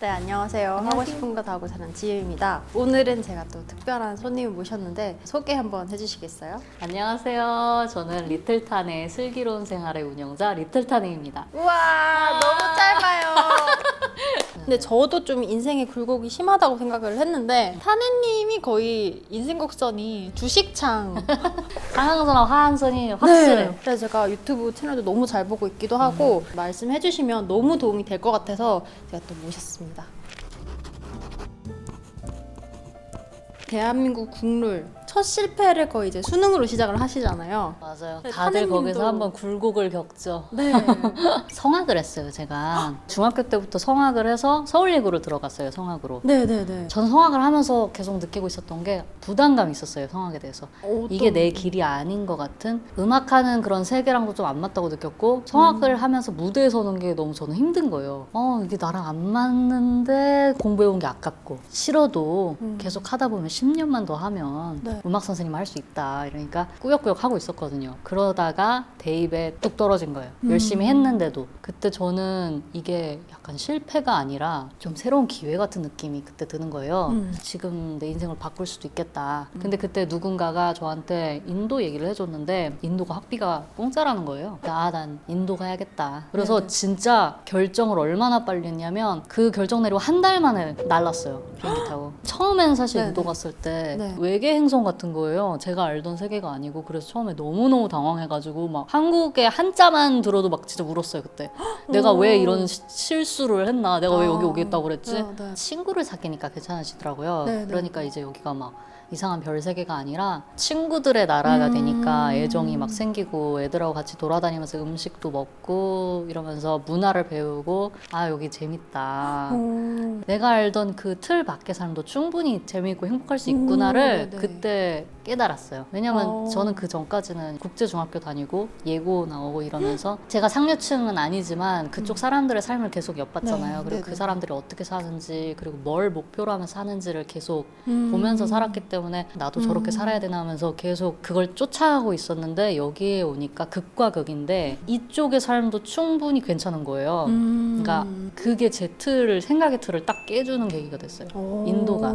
네, 안녕하세요. 하고 싶은 거 다 하고 사는 지유입니다. 오늘은 제가 또 특별한 손님을 모셨는데 소개 한번 해주시겠어요? 안녕하세요. 저는 리틀탄의 슬기로운 생활의 운영자 리틀탄입니다. 우와, 너무 짧아요. 근데 저도 좀 인생의 굴곡이 심하다고 생각을 했는데 타네님이 거의 인생 곡선이 주식창 상한선하고 하한선이 확실해. 네. 그래서 제가 유튜브 채널도 너무 잘 보고 있기도 하고 말씀해 주시면 너무 도움이 될 것 같아서 제가 또 모셨습니다. 대한민국 국룰 첫 실패를 거의 이제 수능으로 시작을 하시잖아요. 맞아요. 네, 다들 타네님도- 거기서 한번 굴곡을 겪죠. 네. 성악을 했어요, 제가. 중학교 때부터 성악을 해서 서울예고를 들어갔어요, 성악으로. 네, 네, 네. 전 성악을 하면서 계속 느끼고 있었던 게 부담감이 있었어요, 성악에 대해서. 이게 내 길이 아닌 것 같은 음악하는 그런 세계랑도 좀 안 맞다고 느꼈고 성악을 하면서 무대에 서는 게 너무 저는 힘든 거예요. 어 이게 나랑 안 맞는데 공부해온 게 아깝고 싫어도 음. 계속 하다 보면 10년만 더 하면 네. 음악 선생님 할 수 있다 이러니까 꾸역꾸역 하고 있었거든요. 그러다가 대입에 뚝 떨어진 거예요. 음. 열심히 했는데도 그때 저는 이게 약간 실패가 아니라 좀 새로운 기회 같은 느낌이 그때 드는 거예요. 음. 지금 내 인생을 바꿀 수도 있겠다. 근데 그때 누군가가 저한테 인도 얘기를 해줬는데 인도가 학비가 공짜라는 거예요. 아, 난 인도 가야겠다. 그래서 네네. 진짜 결정을 얼마나 빨리 했냐면 그 결정 내리고 한 달 만에 날랐어요. 비행기 타고. 처음엔 사실 네네. 인도 갔을 때 네. 외계 행성 같은 거예요. 제가 알던 세계가 아니고 그래서 처음에 너무너무 당황해가지고 막 한국의 한자만 들어도 막 진짜 울었어요 그때. 내가 왜 이런 시- 실수를 했나? 내가 왜 여기 아. 오겠다고 그랬지? 네, 네. 친구를 사귀니까 괜찮으시더라고요. 네, 네. 그러니까 이제 여기가 막 이상한 별 세계가 아니라 친구들의 나라가 음. 되니까 애정이 막 생기고 애들하고 같이 돌아다니면서 음식도 먹고 이러면서 문화를 배우고 아 여기 재밌다. 오. 내가 알던 그 틀 밖의 삶도 충분히 재미있고 행복할 수 있구나를 음, 네네. 그때 깨달았어요. 왜냐면 어. 저는 그 전까지는 국제중학교 다니고 예고 나오고 이러면서 제가 상류층은 아니지만 그쪽 사람들의 삶을 계속 엿봤잖아요. 네, 그리고 네네. 그 사람들이 어떻게 사는지 그리고 뭘 목표로 하면 사는지를 계속 음. 보면서 살았기 때문에 나도 저렇게 음. 살아야 되나 하면서 계속 그걸 쫓아가고 있었는데 여기에 오니까 극과 극인데 이쪽의 삶도 충분히 괜찮은 거예요. 음. 그러니까 그게 제 틀을 생각의 틀을 딱 깨주는 계기가 됐어요. 오. 인도가.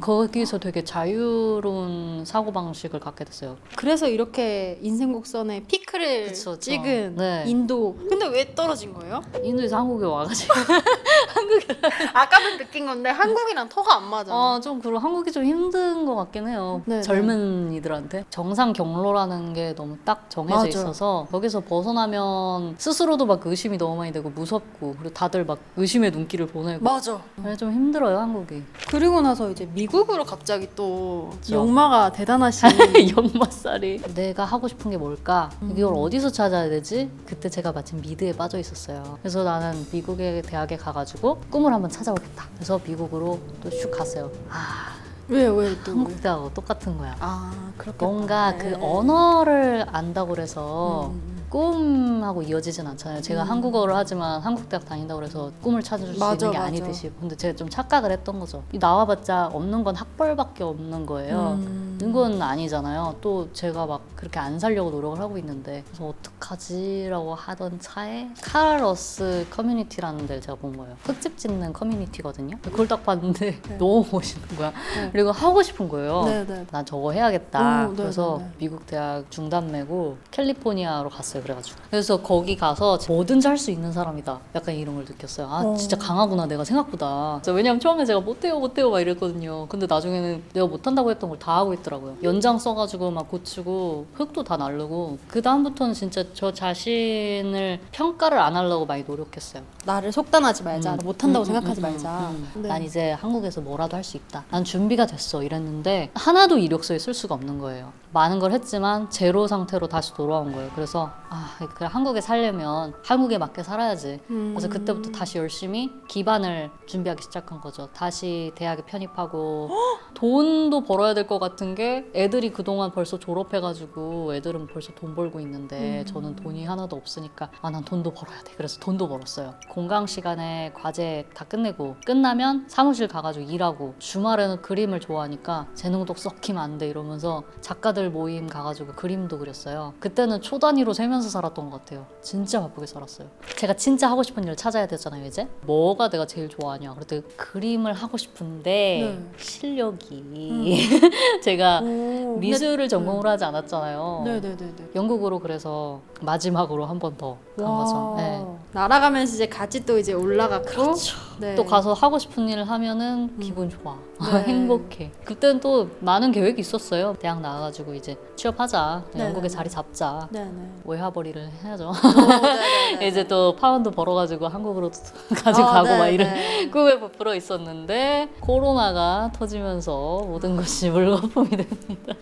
거기서 되게 자유로운 사고 방식을 갖게 됐어요. 그래서 이렇게 인생 곡선에 피크를 그쵸, 그쵸. 찍은 네. 인도. 근데 왜 떨어진 거예요? 인도에서 한국에 와가지고 아까도 느낀 건데 한국이랑 터가 안 맞아. 어, 좀 그리고 한국이 좀 힘든 것 같긴 해요. 네, 젊은 이들한테 정상 경로라는 게 너무 딱 정해져 맞아. 있어서 거기서 벗어나면 스스로도 막 의심이 너무 많이 되고 무섭고 그리고 다들 막 의심의 눈길을 보내고 맞아. 그래 좀 힘들어요 한국이. 그리고 나서 이제 미국으로 갑자기 또 그쵸. 역마가 대단하신 연마살이 내가 하고 싶은 게 뭘까 음. 이걸 어디서 찾아야 되지 그때 제가 마침 미드에 빠져 있었어요 그래서 나는 미국의 대학에 가가지고 꿈을 한번 찾아오겠다 그래서 미국으로 또 슉 갔어요 아 왜요 왜 또? 한국 대학하고 똑같은 거야 아 그렇게 뭔가 그 언어를 안다고 그래서 음. 꿈하고 이어지진 않잖아요. 제가 음. 한국어를 하지만 한국 대학 다닌다고 그래서 꿈을 찾을 수 맞아, 있는 게 맞아. 아니듯이. 근데 제가 좀 착각을 했던 거죠. 이 나와봤자 없는 건 학벌밖에 없는 거예요. 음. 이건 아니잖아요. 또 제가 막 그렇게 안 살려고 노력을 하고 있는데 그래서 어떡하지라고 하던 차에 카라러스 커뮤니티라는 데를 제가 본 거예요. 흙집 짓는 커뮤니티거든요. 그걸 딱 봤는데 네. 너무 멋있는 거야. 네. 그리고 하고 싶은 거예요. 네 네. 난 저거 해야겠다. 오, 네, 그래서 네, 네. 미국 대학 중단 메고 캘리포니아로 갔어요. 그래가지고 그래서 거기 가서 뭐든지 할 수 있는 사람이다. 약간 이런 걸 느꼈어요. 아 어. 진짜 강하구나 내가 생각보다. 왜냐면 처음에 제가 못해요 못해요 막 이랬거든요. 근데 나중에는 내가 못한다고 했던 걸 다 하고 있더라고요. 연장 써가지고 막 고치고 흙도 다 나르고 그 다음부터는 진짜 저 자신을 평가를 안 하려고 많이 노력했어요. 나를 속단하지 말자. 음. 못한다고 음, 생각하지 음, 음, 말자. 음. 네. 난 이제 한국에서 뭐라도 할 수 있다. 난 준비가 됐어. 이랬는데 하나도 이력서에 쓸 수가 없는 거예요. 많은 걸 했지만 제로 상태로 다시 돌아온 거예요. 그래서 아, 그래 한국에 살려면 한국에 맞게 살아야지. 음. 그래서 그때부터 다시 열심히 기반을 준비하기 시작한 거죠. 다시 대학에 편입하고 돈도 벌어야 될 것 같은 게 애들이 그동안 벌써 졸업해가지고 애들은 벌써 돈 벌고 있는데 음. 저는 돈이 하나도 없으니까 아 난 돈도 벌어야 돼. 그래서 돈도 벌었어요. 공강 시간에 과제 다 끝내고 끝나면 사무실 가가지고 일하고 주말에는 그림을 좋아하니까 재능도 썩히면 안 돼 이러면서 작가들 작가들 모임 가가지고 그림도 그렸어요. 그때는 초 단위로 세면서 살았던 것 같아요. 진짜 바쁘게 살았어요. 제가 진짜 하고 싶은 일을 찾아야 되잖아요, 이제. 뭐가 내가 제일 좋아하냐. 그랬더니 그림을 하고 싶은데 네. 실력이 제가 오, 미술을 전공으로 하지 않았잖아요. 네네네네. 영국으로 그래서 마지막으로 한 번 더 간 거죠. 네. 날아가면서 이제 같이 또 이제 올라갔고 그렇죠. 네. 또 가서 하고 싶은 일을 하면은 기분 좋아. 네. 행복해. 그때는 또 많은 계획이 있었어요. 대학 나와가지고 이제 취업하자. 네, 영국에 네, 자리 잡자. 네네. 외화벌이를 해야죠. 어, 네네네. 이제 또 파운드 벌어가지고 한국으로 가지고 아, 가고 막 네, 이런 네. 꿈에 부풀어 있었는데 코로나가 터지면서 모든 것이 물거품이 됩니다.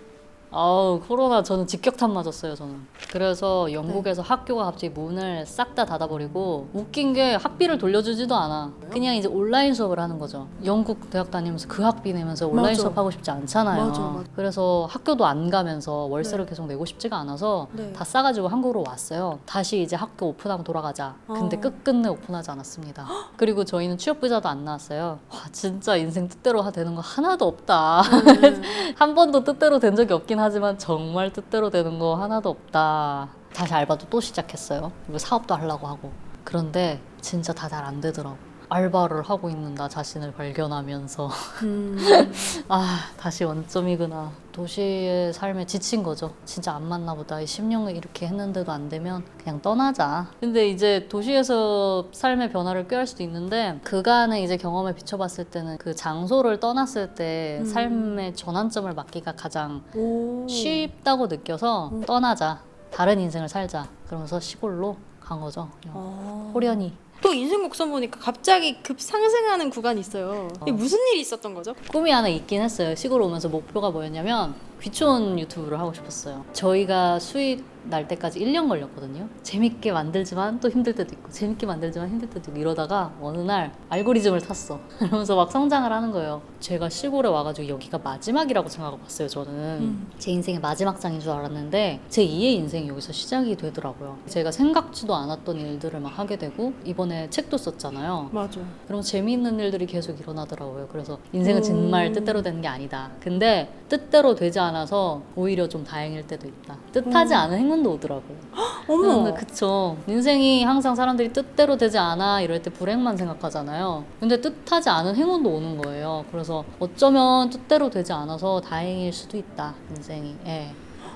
아우 코로나 저는 직격탄 맞았어요 저는. 그래서 영국에서 학교가 갑자기 문을 싹 다 닫아버리고 웃긴 게 학비를 돌려주지도 않아. 그냥 이제 온라인 수업을 하는 거죠. 영국 대학 다니면서 그 학비 내면서 온라인 맞아. 수업 하고 싶지 않잖아요. 맞아, 맞아. 그래서 학교도 안 가면서 월세를 계속 내고 싶지가 않아서 네. 다 싸가지고 한국으로 왔어요. 다시 이제 학교 오픈하고 돌아가자. 근데 어. 끝끝내 오픈하지 않았습니다. 그리고 저희는 취업 비자도 안 나왔어요. 와 진짜 인생 뜻대로 되는 거 하나도 없다. 음. 한 번도 뜻대로 된 적이 없긴 하지만 정말 뜻대로 되는 거 하나도 없다. 다시 알바도 또 시작했어요. 사업도 하려고 하고. 그런데 진짜 다 잘 안 되더라고. 알바를 하고 있는 나 자신을 발견하면서 음. 아 다시 원점이구나 도시의 삶에 지친 거죠 진짜 안 맞나 보다 이 10년을 이렇게 했는데도 안 되면 그냥 떠나자 근데 이제 도시에서 삶의 변화를 꾀할 수도 있는데 그간의 이제 경험에 비춰봤을 때는 그 장소를 떠났을 때 음. 삶의 전환점을 맞기가 가장 오. 쉽다고 느껴서 음. 떠나자 다른 인생을 살자 그러면서 시골로 간 거죠 그냥 아. 호련히 또 인생 곡선 보니까 갑자기 급 상승하는 구간이 있어요. 이게 무슨 일이 있었던 거죠? 꿈이 하나 있긴 했어요. 시골 오면서 목표가 뭐였냐면 귀촌 유튜브를 하고 싶었어요. 저희가 수익 날 때까지 1년 걸렸거든요. 재밌게 만들지만 또 힘들 때도 있고 재밌게 만들지만 힘들 때도 있고 이러다가 어느 날 알고리즘을 탔어. 그러면서 막 성장을 하는 거예요. 제가 시골에 와가지고 여기가 마지막이라고 생각하고 봤어요. 저는 음. 제 인생의 마지막 장인 줄 알았는데 제 2의 인생이 여기서 시작이 되더라고요. 제가 생각지도 않았던 일들을 막 하게 되고 이번에 책도 썼잖아요. 맞아. 그럼 재미있는 일들이 계속 일어나더라고요. 그래서 인생은 음. 정말 뜻대로 되는 게 아니다. 근데 뜻대로 되지 않 아서 오히려 좀 다행일 때도 있다. 뜻하지 음. 않은 행운도 오더라고요. 어머. 음, 그쵸. 인생이 항상 사람들이 뜻대로 되지 않아 이럴 때 불행만 생각하잖아요. 근데 뜻하지 않은 행운도 오는 거예요. 그래서 어쩌면 뜻대로 되지 않아서 다행일 수도 있다. 인생이. 예.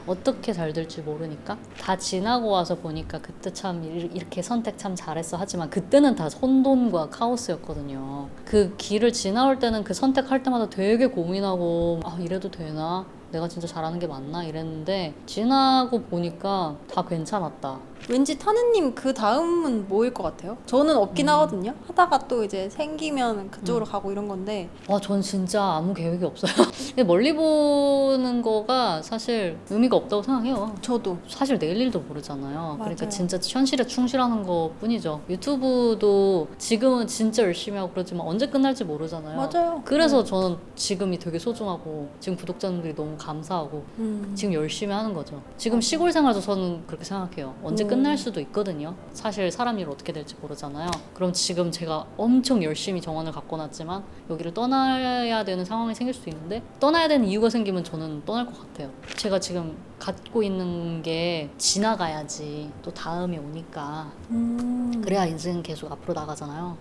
어떻게 잘 될지 모르니까 다 지나고 와서 보니까 그때 참 일- 이렇게 선택 참 잘했어 하지만 그때는 다 혼돈과 카오스였거든요 그 길을 지나올 때는 그 선택할 때마다 되게 고민하고 아 이래도 되나 내가 진짜 잘하는 게 맞나? 이랬는데 지나고 보니까 다 괜찮았다 왠지 타느님 그 다음은 뭐일 것 같아요? 저는 없긴 음. 하거든요. 하다가 또 이제 생기면 그쪽으로 가고 이런 건데. 와, 전 진짜 아무 계획이 없어요. 근데 멀리 보는 거가 사실 의미가 없다고 생각해요. 저도. 사실 내일 일도 모르잖아요. 그러니까 맞아요. 진짜 현실에 충실하는 것 뿐이죠. 유튜브도 지금은 진짜 열심히 하고 그러지만 언제 끝날지 모르잖아요. 맞아요. 그래서 네. 저는 지금이 되게 소중하고 지금 구독자님들이 너무 감사하고 음. 지금 열심히 하는 거죠. 지금 시골 생활도 저는 그렇게 생각해요. 언제 음. 끝날 수도 있거든요. 사실 사람 일 어떻게 될지 모르잖아요. 그럼 지금 제가 엄청 열심히 정원을 갖고 놨지만 여기를 떠나야 되는 상황이 생길 수도 있는데 떠나야 되는 이유가 생기면 저는 떠날 것 같아요. 제가 지금 갖고 있는 게 지나가야지 또 다음이 오니까 음. 그래야 인생 계속 앞으로 나가잖아요.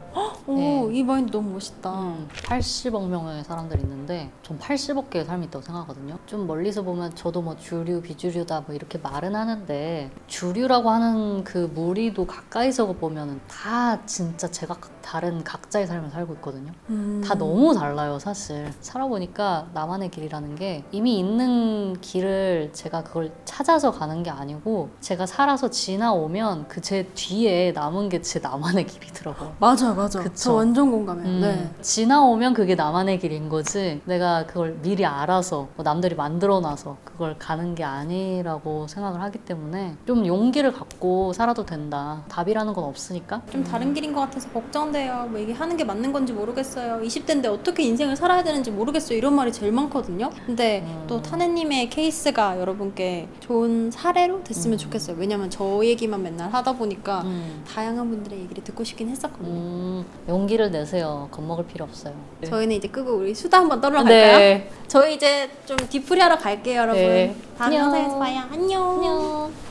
오, 네. 이 마인드 너무 멋있다. 음, 80억 명의 사람들이 있는데 전 80억 개의 삶이 있다고 생각하거든요. 좀 멀리서 보면 저도 뭐 주류, 비주류다 뭐 이렇게 말은 하는데 주류라고 하는 그 무리도 가까이서 보면은 다 진짜 제가 다른 각자의 삶을 살고 있거든요. 음. 다 너무 달라요, 사실. 살아보니까 나만의 길이라는 게 이미 있는 길을 제가 그걸 찾아서 가는 게 아니고 제가 살아서 지나오면 그 제 뒤에 남은 게 제 나만의 길이더라고요. 맞아요, 맞아요. 그쵸. 저 완전 공감해요. 음, 네. 지나오면 그게 나만의 길인 거지 내가 그걸 미리 알아서 뭐 남들이 만들어놔서 그걸 가는 게 아니라고 생각을 하기 때문에 좀 용기를 갖고 살아도 된다 답이라는 건 없으니까 좀 다른 길인 것 같아서 걱정돼요. 뭐 이게 하는 게 맞는 건지 모르겠어요. 20대인데 어떻게 인생을 살아야 되는지 모르겠어요. 이런 말이 제일 많거든요. 근데 음. 또 타네님의 케이스가 여러분 분께 좋은 사례로 됐으면 음. 좋겠어요. 왜냐면 저 얘기만 맨날 하다 보니까 음. 다양한 분들의 얘기를 듣고 싶긴 했었거든요. 음, 용기를 내세요. 겁먹을 필요 없어요. 저희는 이제 끄고 우리 수다 한번 떨러 갈까요? 네. 저희 이제 좀 뒤풀이 하러 갈게요, 여러분. 네. 다음 안녕. 영상에서 봐요. 안녕. 안녕.